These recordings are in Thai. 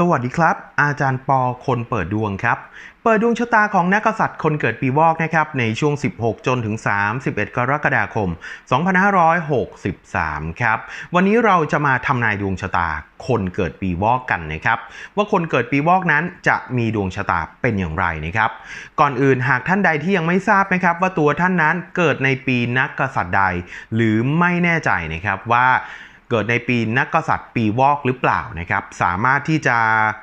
สวัสดีครับ อาจารย์ปอคนเปิดดวงครับ เปิดดวงชะตาของนักกษัตริย์คนเกิดปีวอกนะครับในช่วง 16 จนถึง 31 กรกฎาคม 2563 ครับ วันนี้เราจะมาทำนายดวงชะตาคนเกิดปีวอกกันนะครับ ว่าคนเกิดปีวอกนั้นจะมีดวงชะตาเป็นอย่างไรนะครับ ก่อนอื่นหากท่านใดที่ยังไม่ทราบนะครับ ว่าตัวท่านนั้นเกิดในปีนักกษัตริย์ใด หรือไม่แน่ใจนะครับว่า เกิดในปีนักกษัตริย์ปีวอกหรือเปล่านะครับ สามารถที่จะ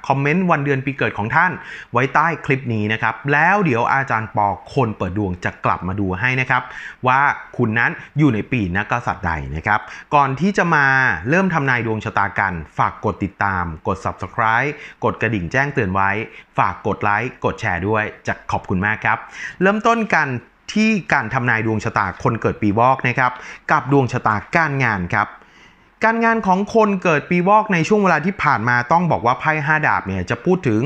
คอมเมนต์วันเดือนปีเกิดของท่านไว้ใต้คลิปนี้นะครับ แล้วเดี๋ยวอาจารย์ปอคนเปิดดวงจะกลับมาดูให้นะครับ ว่าคุณนั้นอยู่ในปีนักกษัตริย์ใดนะครับ ก่อนที่จะมาเริ่มทำนายดวงชะตากัน ฝากกดติดตาม กด subscribe กดกระดิ่งแจ้งเตือนไว้ ฝากกดไลค์กดแชร์ด้วยจะขอบคุณมากครับ เริ่มต้นกันที่การทำนายดวงชะตาคนเกิดปีวอกนะครับ กับดวงชะตาการงานครับ การงานของคนเกิดปีวอกในช่วงเวลาที่ผ่านมาต้องบอกว่าไพ่ห้าดาบเนี่ยจะพูดถึง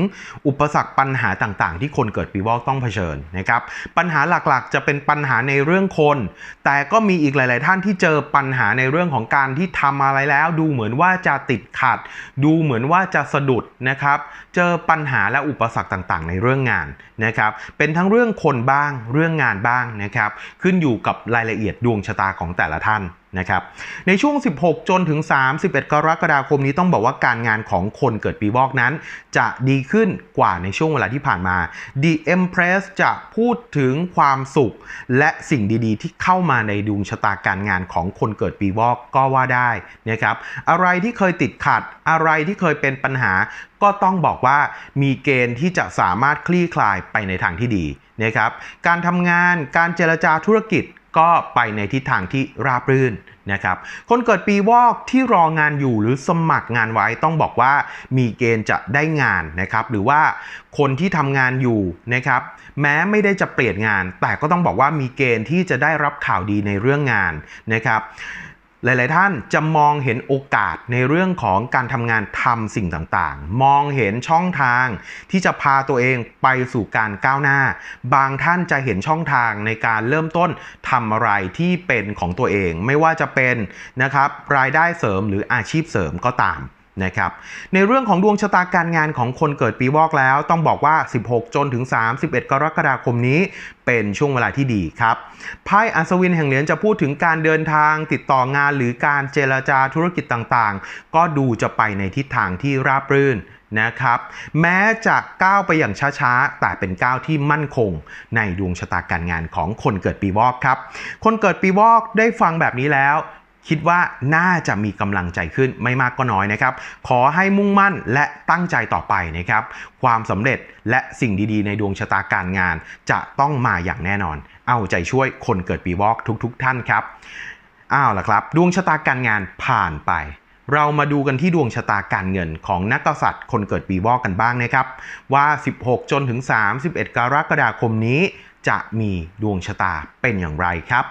อุปสรรคปัญหาต่างๆ ที่คนเกิดปีวอกต้องเผชิญนะครับปัญหาหลักๆ จะเป็นปัญหาในเรื่องคน แต่ก็มีอีกหลาย ๆ ท่านที่เจอปัญหาในเรื่องของการที่ทำอะไรแล้ว ดูเหมือนว่าจะติดขัด ดูเหมือนว่าจะสะดุดนะครับเจอปัญหาและอุปสรรคต่างๆ ในเรื่องงานนะครับเป็นทั้งเรื่องคนบ้างเรื่องงานบ้างนะครับขึ้นอยู่กับรายละเอียดดวงชะตาของแต่ละท่านนะครับในช่วง 16 จนถึง 31 กรกฎาคมนี้ต้องบอกว่าการงานของคนเกิดปีวอกนั้น จะดีขึ้นกว่าในช่วงเวลาที่ผ่านมา The Empress จะพูดถึงความสุข และสิ่งดีๆ ที่เข้ามาในดวงชะตาการงานของคนเกิดปีวอกก็ว่าได้นะครับอะไรที่เคยติดขัด อะไรที่เคยเป็นปัญหาก็ต้องบอกว่ามีเกณฑ์ที่จะสามารถคลี่คลายไปในทางที่ดีนะครับ การทำงาน การเจรจาธุรกิจ ก็ไปในทิศทางที่ราบรื่นนะครับ คนเกิดปีวอกที่รองานอยู่หรือสมัครงานไว้ต้องบอกว่ามีเกณฑ์จะได้งานนะครับ หรือว่าคนที่ทำงานอยู่นะครับ แม้ไม่ได้จะเปลี่ยนงาน แต่ก็ต้องบอกว่ามีเกณฑ์ที่จะได้รับข่าวดีในเรื่องงานนะครับ หลาย ๆ ท่านจะมองเห็นโอกาสในเรื่องของการทำงานทำสิ่งต่าง ๆ มองเห็นช่องทางที่จะพาตัวเองไปสู่การก้าวหน้า บางท่านจะเห็นช่องทางในการเริ่มต้นทำอะไรที่เป็นของตัวเอง ไม่ว่าจะเป็นนะครับรายได้เสริมหรืออาชีพเสริมก็ตาม นะครับในเรื่องของดวงชะตาการงานของคนเกิดปีวอกแล้ว ต้องบอกว่า 16 จนถึง 31 กรกฎาคมนี้เป็นช่วงเวลาที่ดีครับไพ่อัศวินแห่งเหรียญจะพูดถึงการเดินทางติดต่องานหรือการเจรจาธุรกิจต่างๆ ก็ดูจะไปในทิศทางที่ราบรื่นนะครับแม้จะก้าวไปอย่างช้าๆ แต่เป็นก้าวที่มั่นคงในดวงชะตาการงานของคนเกิดปีวอกครับ คนเกิดปีวอกได้ฟังแบบนี้แล้ว คิดว่าน่าจะมีกำลังใจขึ้นไม่มากก็น้อยนะครับ ขอให้มุ่งมั่นและตั้งใจต่อไปนะครับ ความสำเร็จและสิ่งดีๆ ในดวงชะตาการงาน จะต้องมาอย่างแน่นอน เอาใจช่วยคนเกิดปีวอกทุกๆท่านครับอ้าวล่ะครับ ดวงชะตาการงานผ่านไปเรามาดูกันที่ดวงชะตาการเงินของนักกษัตริย์คนเกิดปีวอกกันบ้างนะครับ ว่า 16 จนถึง 31 กรกฎาคมนี้ จะมีดวงชะตาเป็นอย่างไรครับ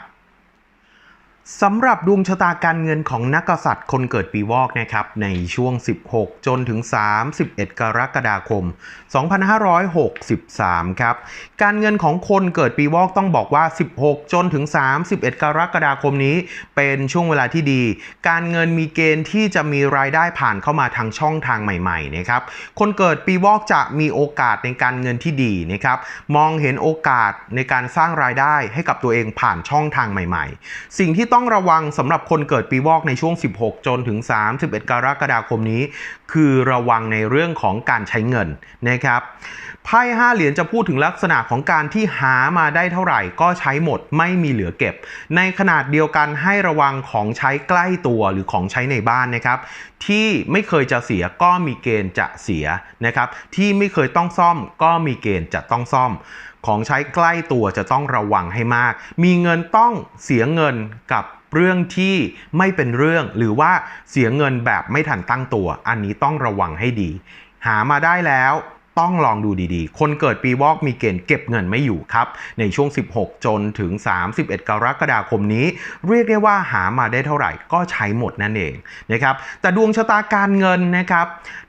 สำหรับดวงชะตาการเงินของนักกษัตริย์คนเกิดปีวอกนะครับในช่วง 16 จนถึง 31 กรกฎาคม 2563 ครับ การเงินของคนเกิดปีวอกต้องบอกว่า 16 จนถึง 31 กรกฎาคมนี้ เป็นช่วงเวลาที่ดี การเงินมีเกณฑ์ที่จะมีรายได้ผ่านเข้ามาทางช่องทางใหม่ๆนะครับคนเกิดปีวอกจะมีโอกาสในการเงินที่ดีนะครับมองเห็นโอกาสในการสร้างรายได้ให้กับตัวเองผ่านช่องทางใหม่ ๆ สิ่งที่ต้องระวังสำหรับคนเกิดปีวอกในช่วง 16 จนถึง 31 กรกฎาคมนี้ คือระวังในเรื่องของการใช้เงินนะครับไพ่ห้าเหรียญจะพูดถึงลักษณะของการที่หามาได้เท่าไหร่ก็ใช้หมดไม่มีเหลือเก็บ ในขนาดเดียวกันให้ระวังของใช้ใกล้ตัวหรือของใช้ในบ้านนะครับที่ไม่เคยจะเสียก็มีเกณฑ์จะเสียนะครับที่ไม่เคยต้องซ่อมก็มีเกณฑ์จะต้องซ่อม ของใช้ใกล้ตัวจะต้องระวังให้มาก มีเงินต้องเสียเงินกับเรื่องที่ไม่เป็นเรื่องหรือว่าเสียเงินแบบไม่ทันตั้งตัว อันนี้ต้องระวังให้ดี หามาได้แล้ว ต้องลองดูดีๆ คนเกิดปีวอกมีเกณฑ์เก็บเงินไม่อยู่ครับ ในช่วง 16 จนถึง 31 กรกฎาคมนี้ เรียกได้ว่าหามาได้เท่าไหร่ก็ใช้หมดนั่นเองนะครับ แต่ดวงชะตาการเงินนะครับ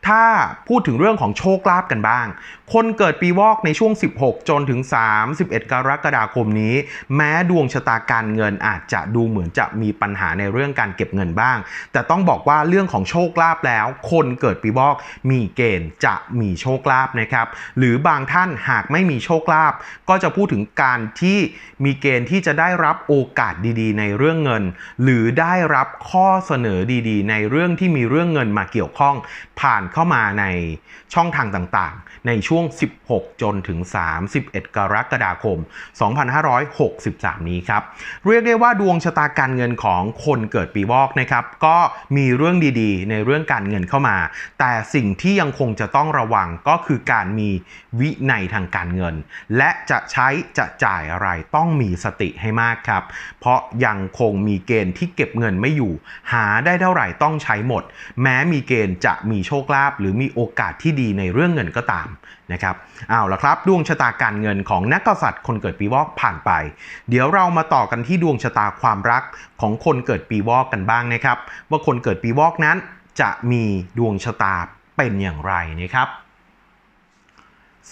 ถ้าพูดถึงเรื่องของโชคลาภกันบ้าง คนเกิดปีวอกในช่วง 16 จนถึง 31 กรกฎาคมนี้ แม้ดวงชะตาการเงินอาจจะดูเหมือนจะมีปัญหาในเรื่องการเก็บเงินบ้าง แต่ต้องบอกว่าเรื่องของโชคลาภแล้ว คนเกิดปีวอกมีเกณฑ์จะมีโชคลาภนะครับหรือบางท่านหากไม่มีโชคลาภก็จะพูดถึงการที่มีเกณฑ์ที่จะได้รับโอกาสดีๆ ในเรื่องเงิน หรือได้รับข้อเสนอดีๆ ในเรื่องที่มีเรื่องเงินมาเกี่ยวข้อง ผ่านเข้ามาในช่องทางต่างๆ ในช่วง 16 จนถึง 31 กรกฎาคม 2563 นี้ครับ เรียกได้ว่าดวงชะตาการเงินของคนเกิดปีวอกนะครับ ก็มีเรื่องดีๆ ในเรื่องการเงินเข้ามา แต่สิ่งที่ยังคงจะต้องระวังก็คือการมีวินัยทางการเงิน และจะใช้จะจ่ายอะไรต้องมีสติให้มากครับ เพราะยังคงมีเกณฑ์ที่เก็บเงินไม่อยู่ หาได้เท่าไหร่ต้องใช้หมด แม้มีเกณฑ์จะมีโชคลาภหรือมีโอกาสที่ดีในเรื่องเงินก็ตามนะครับเอาละครับ ดวงชะตาการเงินของนักกษัตริย์คนเกิดปีวอกผ่านไป เดี๋ยวเรามาต่อกันที่ดวงชะตาความรักของคนเกิดปีวอกกันบ้างนะครับ ว่าคนเกิดปีวอกนั้นจะมีดวงชะตาเป็นอย่างไรนะครับ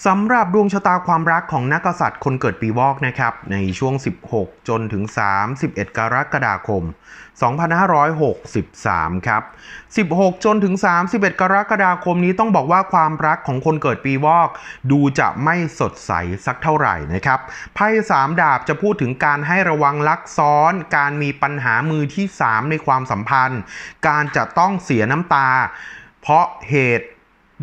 สำหรับดวงชะตาความรักของนักกษัตริย์คนเกิดปีวอกนะครับ ในช่วง 16 จนถึง 31 กรกฎาคม 2563 ครับ 16 จนถึง 31 กรกฎาคมนี้ต้องบอกว่าความรักของคนเกิดปีวอก ดูจะไม่สดใสสักเท่าไหร่นะครับ ไพ่สามดาบจะพูดถึงการให้ระวังลักซ้อน การมีปัญหามือที่ 3 ในความสัมพันธ์ การจะต้องเสียน้ำตา เพราะเหตุ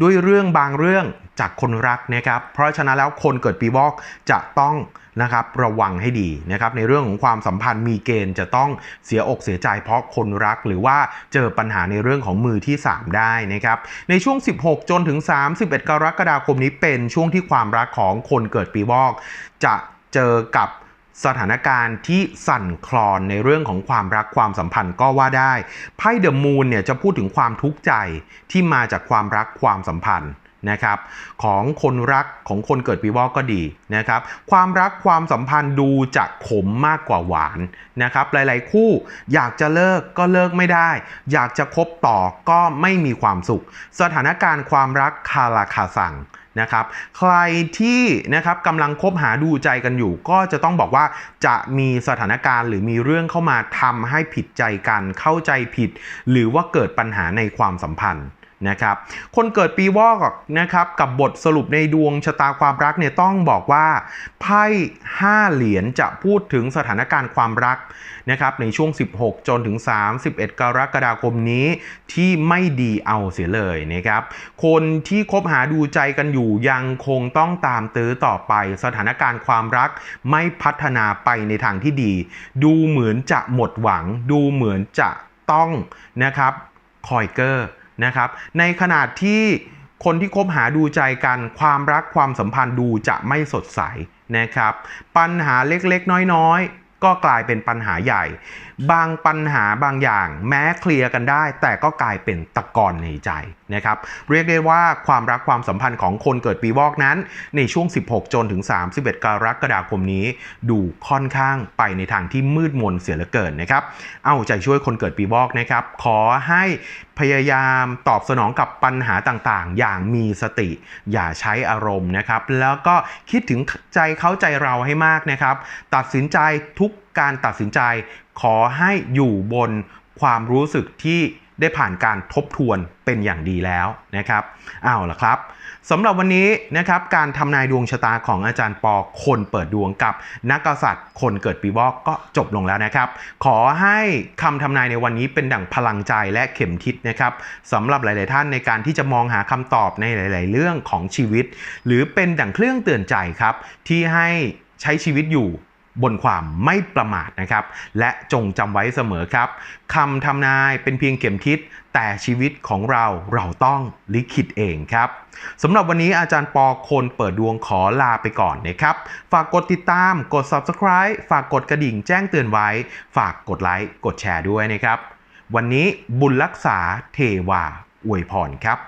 ด้วยเรื่องบางเรื่องจากคนรักนะครับ เพราะฉะนั้นแล้วคนเกิดปีวอกจะต้องนะครับระวังให้ดีนะครับในเรื่องของความสัมพันธ์มีเกณฑ์จะต้องเสียอกเสียใจเพราะคนรักหรือว่าเจอปัญหาในเรื่องของมือที่ 3 ได้นะครับในช่วง 16 จนถึง 31 กรกฎาคมนี้เป็นช่วงที่ความรักของคนเกิดปีวอก จะเจอกับ สถานการณ์ที่สั่นคลอนในเรื่องของความรักความสัมพันธ์ก็ว่าได้ไพ่เดอะมูนเนี่ยจะพูดถึงความทุกข์ใจที่มาจากความรักความสัมพันธ์นะครับของคนรักของคนเกิดปีวอกก็ดีนะครับความรักความสัมพันธ์ดูจะขมมากกว่าหวานนะครับหลายๆคู่อยากจะเลิกก็เลิกไม่ได้ อยากจะคบต่อก็ไม่มีความสุข สถานการณ์ความรักคาราคาสั่ง นะครับใครที่นะครับกำลังคบหาดูใจกันอยู่ ก็จะต้องบอกว่าจะมีสถานการณ์ หรือมีเรื่องเข้ามาทำให้ผิดใจกัน เข้าใจผิด หรือว่าเกิดปัญหาในความสัมพันธ์ นะครับคนเกิดปีวอกนะครับกับบทสรุปในดวงชะตาความรักเนี่ยต้องบอกว่าไพ่5เหรียญจะพูดถึงสถานการณ์ความรักนะครับในช่วง 16 จนถึง 31 กรกฎาคมนี้ที่ไม่ดีเอาเสียเลยนะครับคนที่คบหาดูใจกันอยู่ยังคงต้องตามตื้อต่อไปสถานการณ์ความรักไม่พัฒนาไปในทางที่ดี ดูเหมือนจะหมดหวัง ดูเหมือนจะต้องนะครับคอยเกอร์ นะครับ ในขนาดที่คนที่คบหาดูใจกันความรักความสัมพันธ์ดูจะไม่สดใสนะครับ ปัญหาเล็กๆ น้อยๆ ก็กลายเป็นปัญหาใหญ่บางปัญหาบางอย่างแม้เคลียร์กันได้ แต่ก็กลายเป็นตะกอนในใจนะครับเรียกได้ว่าความรักความสัมพันธ์ของคนเกิดปีวอกนั้น ในช่วง 16 จนถึง 31 กรกฎาคมนี้ ดูค่อนข้างไปในทางที่มืดมนเสียเหลือเกินนะครับเอาใจช่วยคนเกิดปีวอกนะครับขอให้พยายามตอบสนองกับปัญหาต่างๆ อย่างมีสติ อย่าใช้อารมณ์นะครับแล้วก็คิดถึงใจเขาใจเราให้มากนะครับตัดสินใจทุก การตัดสินใจ ขอให้อยู่บนความรู้สึกที่ได้ผ่านการทบทวนเป็นอย่างดีแล้วนะครับเอาล่ะครับสำหรับวันนี้นะครับการทำนายดวงชะตาของอาจารย์ปอคนเปิดดวงกับนักกษัตริย์คนเกิดปีวอกก็จบลงแล้วนะครับ ขอให้คำทำนายในวันนี้เป็นดั่งพลังใจและเข็มทิศนะครับสำหรับหลาย ๆ ท่านในการที่จะมองหาคำตอบในหลาย ๆ เรื่องของชีวิต หรือเป็นดั่งเครื่องเตือนใจครับที่ให้ใช้ชีวิตอยู่ บนความไม่ประมาทนะครับ และจงจำไว้เสมอครับคำทำนายเป็นเพียงเข็มทิศแต่ชีวิตของเราเราต้องลิขิตเองครับสำหรับวันนี้อาจารย์ปอคนเปิดดวงขอลาไปก่อนนะครับ ฝากกดติดตาม กด subscribe ฝากกดกระดิ่งแจ้งเตือนไว้ ฝากกดไลค์กดแชร์ด้วยนะครับ วันนี้บุญรักษาเทวาอวยพรครับ